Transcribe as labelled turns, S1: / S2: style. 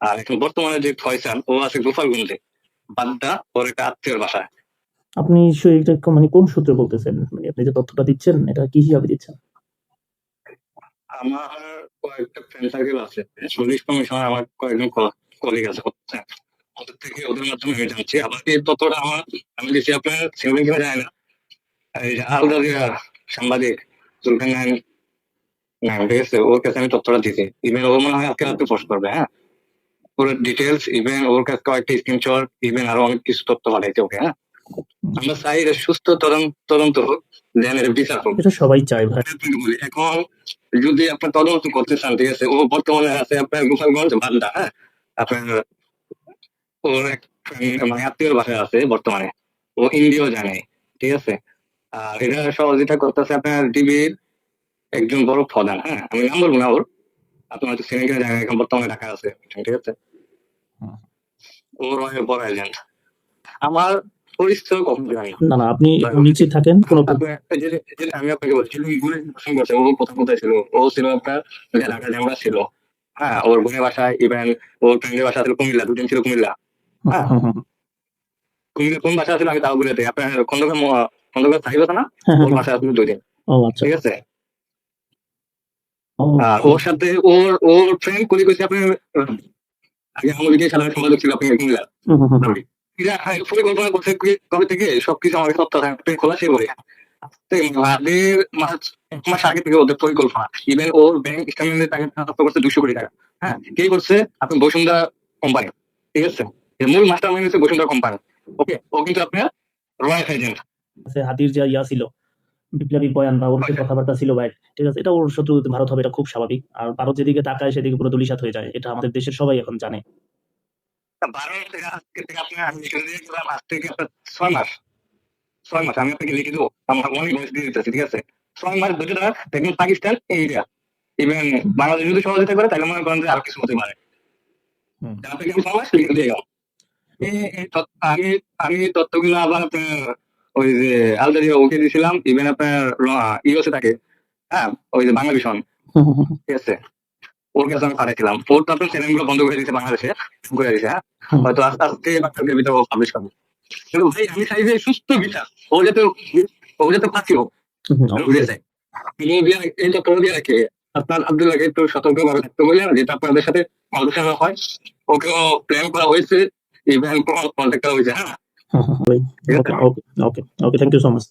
S1: আর এখন বর্তমানে যে ফয়সাল ও আছে গোপালগঞ্জে। বাড্ডা ওর একটা আত্মীয়র বাসায়
S2: আপনি এটা মানে কোন সূত্রে বলতেছেন? মানে আপনি যে তথ্যটা দিচ্ছেন এটা কি হিসাবে দিচ্ছেন?
S1: আমার কয়েকটা ফ্রেন্ড সার্কেল আছে। পুলিশ কমিশনার আমার কয়েকজন কলিগ আছে। ওদের থেকে ওদের মাধ্যমে আমি জানছি। আবার এই তথ্যটা আমার আমি দিচ্ছি আপনার সিভিল কিনা যায় না। আলাদা সাংবাদিক নাইন ঠিক আছে ওর কাছে আমি তথ্যটা দিছি। ইভেন ও মনে হয় আজকে রাত্রে পোস্ট করবে হ্যাঁ? পুরো ডিটেলস ইভেন ওর কাছে কয়েকটা স্ক্রিনশট ইভেন আরও অনেক কিছু তথ্য পাঠাইছে ওকে হ্যাঁ? আমরা চাই এটা সুস্থ তদন্ত তদন্ত হোক দেন এটা বিচার হোক
S2: এটা সবাই চায় ভাই।
S1: এখন যদি আপনার তদন্ত করতে চান ঠিক আছে ও বর্তমানে আছে আপনার গোপালগঞ্জ বান্দা হ্যাঁ? আপনার ওর এক মানে আত্মীয় বাসায় আছে বর্তমানে ও ইন্ডিয়াও জানে ঠিক আছে? আর এটা সহযোগিতা করতেছে আপনার ডিবির একজন বড় প্রধান হ্যাঁ? আমি নাম বলব না ওর আপনার হয়তো সিনেকের জায়গায় এখন বর্তমানে ঢাকা আছে ঠিক আছে। ওর বড় এজেন্ট আমার না।
S2: না আপনি থাকেন কোনো
S1: আমি আপনাকে বলছি গুণের প্রশ্ন করছে ও কোথায় কোথায় ছিল? ও ছিল আপনার ঢাকা জ্যামরা ছিল। হ্যাঁ ওর বোনের বাসায় ইভেন ওর ফ্রেন্ডের বাসা ছিল কুমিল্লা দুদিন ছিল কুমিল্লা। হ্যাঁ। কুমিল্লা কোন বাসা ছিল আমি তাও বলে দিই আপনার খন্দকার খন্দকার সাহিব আছে না?
S2: হ্যাঁ,
S1: ওর
S2: হ্যাঁ,
S1: বাসায় আসলে দুই দিন।
S2: আচ্ছা।
S1: ঠিক আছে? আর ওর সাথে ওর ওর ফ্রেন্ড কলি করছে আপনার আহ, আগে আমাদের সাধারণ সম্পাদক ছিল আপনি হ্যাঁ, পরিকল্পনা করছে কবে থেকে সবকিছু আমাকে খোলা সে বলে। আমাদের মাস এক মাস আগে থেকে ওদের পরিকল্পনা। ইভেন ওর ব্যাংক স্টেটমেন্টে তাকে ট্রান্সফার করছে দুশো কোটি টাকা। হ্যাঁ কে করছে? আপনার বসুন্ধরা কোম্পানি ঠিক আছে? মূল মাস্টার মাইন্ড হচ্ছে বসুন্ধরা কোম্পানি ওকে ও কিন্তু আপনার রয়্যাল এজেন্ট
S2: আছে, হাতির যে ইয়া ছিল। বিপ্লবী বয়ান বা ওর যে কথাবার্তা ছিল ভাই ঠিক আছে? এটা ওর শত্রু ভারত হবে এটা খুব স্বাভাবিক। আর ভারত যেদিকে তাকায় সেদিকে পুরো দুলিশাত হয়ে যায় এটা আমাদের দেশের সবাই এখন জানে।
S1: আমি থেকে ছয় মাস। ছয় মাস আমি আপনাকে লিখে দেবো। আমার অনেক বয়স দিয়ে দিতেছি ঠিক আছে? ছয় মাস ধরে তারা দেখুন পাকিস্তান ইন্ডিয়া। ইভেন বাংলাদেশ যদি সহযোগিতা করে তাহলে মনে করেন যে আর কিছু হতে পারে। আমি আমি তথ্যগুলো আবার আপনার ওই যে আলদারিয়া ওকে দিয়েছিলাম ইভেন আপনার ইউএসএ থাকে হ্যাঁ ওই যে বাংলা ভীষণ। ঠিক আছে? ওর কাছে আমি পাঠাইছিলাম। ওর তো আপনার চ্যানেলগুলো বন্ধ করে দিয়েছে বাংলাদেশে করে দিয়েছে হ্যাঁ? হয়তো আস্তে আস্তে ভিতরে পাবলিশ করবে। কিন্তু ভাই আমি চাই যে সুস্থ বিচার ও যাতে ও যাতে ফাঁসি হোক এই চক্র দিয়ে রাখে আপনার আব্দুল্লাহকে একটু সতর্ক ভাবে থাকতে বললেন যেটা আপনাদের সাথে আলোচনা হয় ওকে প্ল্যান করা হয়েছে ইভেন কন্ট্যাক্ট করা হয়েছে হ্যাঁ?
S2: হুম, হুম, ভাই। Okay okay okay okay thank you so much